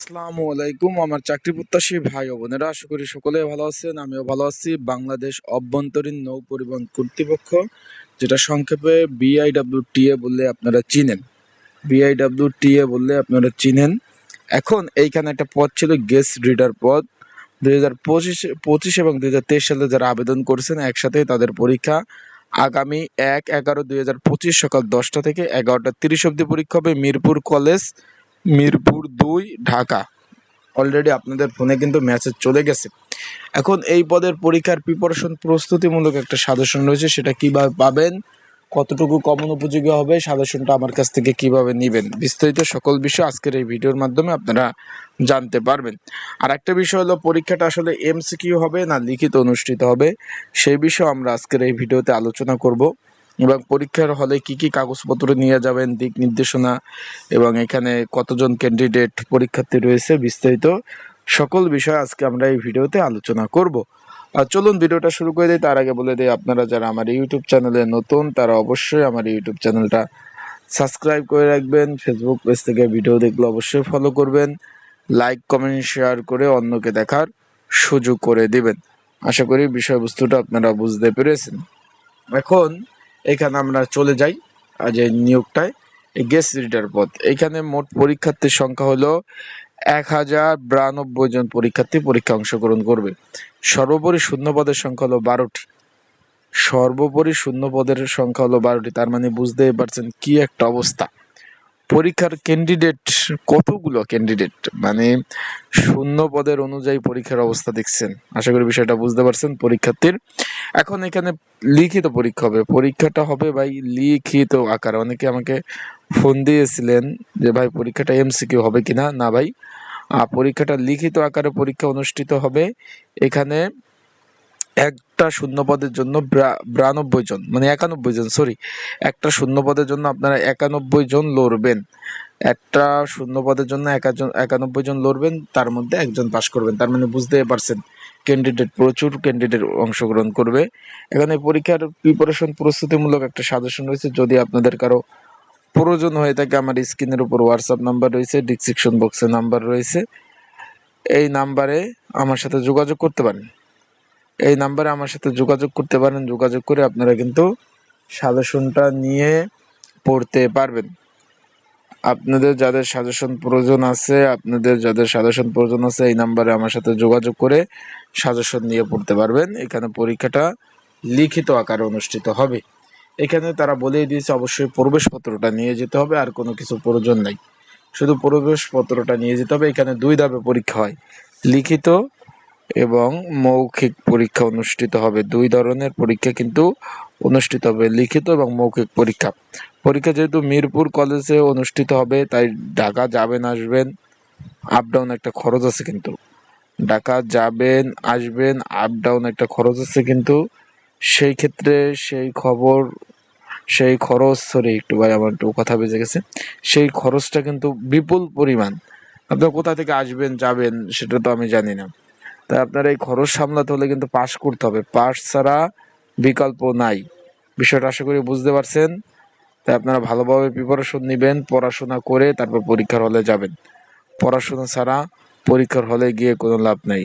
আসসালামু আলাইকুম। আমার চাকরি প্রত্যাশী ভাই ও বোনেরা, আশা করি সকলে ভালো আছেন, আমিও ভালো আছি। বাংলাদেশ অভ্যন্তরীণ নৌ পরিবহন কর্তৃপক্ষ, যেটা সংক্ষেপে বিআইডব্লিউটিএ বললে আপনারা চিনেন। বিআইডব্লিউটিএ বললে আপনারা চিনেন। এখন এইখানে একটা পদ ছিল গেস্ট রিডার পদ দুই হাজার পঁচিশ পঁচিশ এবং দুই হাজার তেইশ সালে যারা আবেদন করেছেন একসাথে তাদের পরীক্ষা। আগামী এক এগারো দুই হাজার পঁচিশ সকাল দশটা থেকে এগারোটা তিরিশ অবধি পরীক্ষা হবে মিরপুর কলেজ, মিরপুর দুই, ঢাকা। অলরেডি আপনাদের ফোনে কিন্তু মেসেজ চলে গেছে। এখন এই পদের পরীক্ষার প্রিপারেশন প্রস্তুতিমূলক একটা সাজেশন রয়েছে, সেটা কীভাবে পাবেন, কতটুকু কমন উপযোগী হবে সাজেশনটা আমার কাছ থেকে কীভাবে নেবেন, বিস্তারিত সকল বিষয় আজকের এই ভিডিওর মাধ্যমে আপনারা জানতে পারবেন। আর একটা বিষয় হলো, পরীক্ষাটা আসলে এমসিকিউ হবে না লিখিত অনুষ্ঠিত হবে, সেই বিষয়ে আমরা আজকের এই ভিডিওতে আলোচনা করব। এবং পরীক্ষার হলে কি কি কাগজপত্র নিয়ে যাবেন, দিক নির্দেশনা এবং এখানে কতজন ক্যান্ডিডেট পরীক্ষার্থী রয়েছে বিস্তারিত সকল বিষয় আজকে আমরা এই ভিডিওতে আলোচনা করব। আর চলুন ভিডিওটা শুরু করে দিই। তার আগে বলে দিই, আপনারা যারা আমার ইউটিউব চ্যানেলে নতুন, তারা অবশ্যই আমার ইউটিউব চ্যানেলটা সাবস্ক্রাইব করে রাখবেন। ফেসবুক পেজ থেকে ভিডিও দেখলে অবশ্যই ফলো করবেন। লাইক কমেন্ট শেয়ার করে অন্যকে দেখার সুযোগ করে দিবেন। আশা করি বিষয়বস্তুটা আপনারা বুঝতে পেরেছেন। এখন এখানে আমরা চলে যাই আজ এই নিয়োগটায় গেস্ট রিডার পদ। এখানে মোট পরীক্ষার্থীর সংখ্যা হলো এক হাজার বিরানব্বই জন পরীক্ষার্থী পরীক্ষা অংশগ্রহণ করবে। সর্বোপরি শূন্য পদের সংখ্যা হলো বারোটি। সর্বোপরি শূন্য পদের সংখ্যা হলো বারোটি, তার মানে বুঝতেই পারছেন কি একটা অবস্থা। পরীক্ষার ক্যান্ডিডেট কতগুলো ক্যান্ডিডেট মানে শূন্য পদের অনুযায়ী পরীক্ষার অবস্থা দেখছেন। আশা করি বিষয়টা বুঝতে পারছেন পরীক্ষার্থীর। এখন এখানে লিখিত পরীক্ষা হবে। পরীক্ষাটা হবে ভাই লিখিত আকারে। অনেকে আমাকে ফোন দিয়েছিলেন যে, ভাই, পরীক্ষাটা এমসিকিউ হবে কিনা? না ভাই পরীক্ষাটা লিখিত আকারে পরীক্ষা অনুষ্ঠিত হবে। এখানে একটা শূন্য পদের জন্য বিরানব্বই জন মানে একানব্বই জন সরি একটা শূন্য পদের জন্য আপনারা একানব্বই জন লড়বেন। একটা শূন্য পদের জন্য একানব্বই জন লড়বেন, তার মধ্যে একজন পাস করবেন। তার মানে বুঝতে পারছেন ক্যান্ডিডেট প্রচুর ক্যান্ডিডেট অংশগ্রহণ করবে। এখানে পরীক্ষার প্রিপারেশন প্রস্তুতিমূলক একটা সাজেশন রয়েছে, যদি আপনাদের কারও প্রয়োজন হয়ে থাকে, আমার স্ক্রিনের উপর হোয়াটসঅ্যাপ নাম্বার রয়েছে ডিসক্রিপশন বক্সে নাম্বার রয়েছে। এই নাম্বারে আমার সাথে যোগাযোগ করতে পারেন। এই নাম্বারে আমার সাথে যোগাযোগ করতে পারেন। যোগাযোগ করে আপনারা কিন্তু সাজেশনটা নিয়ে পড়তে পারবেন। আপনাদের যাদের সাজেশন প্রয়োজন আছে, আপনাদের যাদের সাজেশন প্রয়োজন আছে, এই নাম্বারে আমার সাথে যোগাযোগ করে সাজেশন নিয়ে পড়তে পারবেন। এখানে পরীক্ষাটা লিখিত আকারে অনুষ্ঠিত হবে। এখানে তারা বলেই দিয়েছে, অবশ্যই প্রবেশপত্রটা নিয়ে যেতে হবে, আর কোনো কিছু প্রয়োজন নাই। শুধু প্রবেশপত্রটা নিয়ে যেতে হবে। এখানে দুই ধাপে পরীক্ষা হয়। লিখিত এবং মৌখিক পরীক্ষা অনুষ্ঠিত হবে। দুই ধরনের পরীক্ষা কিন্তু অনুষ্ঠিত হবে, লিখিত এবং মৌখিক পরীক্ষা। পরীক্ষা যেহেতু মিরপুর কলেজে অনুষ্ঠিত হবে, তাই ঢাকা যাবেন, আসবেন। আপ ডাউন একটা খরচ আছে কিন্তু। ঢাকা যাবেন, আসবেন আপ ডাউন একটা খরচ আছে কিন্তু। সেই ক্ষেত্রে সেই খবর, সেই খরচ সরি একটু ভাই আমার একটু কথা বেজে গেছে। সেই খরচটা কিন্তু বিপুল পরিমাণ। আপনার কোথা থেকে আসবেন, যাবেন, সেটা তো আমি জানি না। তাই আপনার এই খরচ সামলাতে হলে কিন্তু পাস করতে হবে। পাস ছাড়া বিকল্প নাই। বিষয়টা আশা করি বুঝতে পারছেন। তাই আপনারা ভালোভাবে প্রিপারেশন নেবেন, পড়াশোনা করে তারপর পরীক্ষার হলে যাবেন। পড়াশোনা ছাড়া পরীক্ষার হলে গিয়ে কোনো লাভ নেই।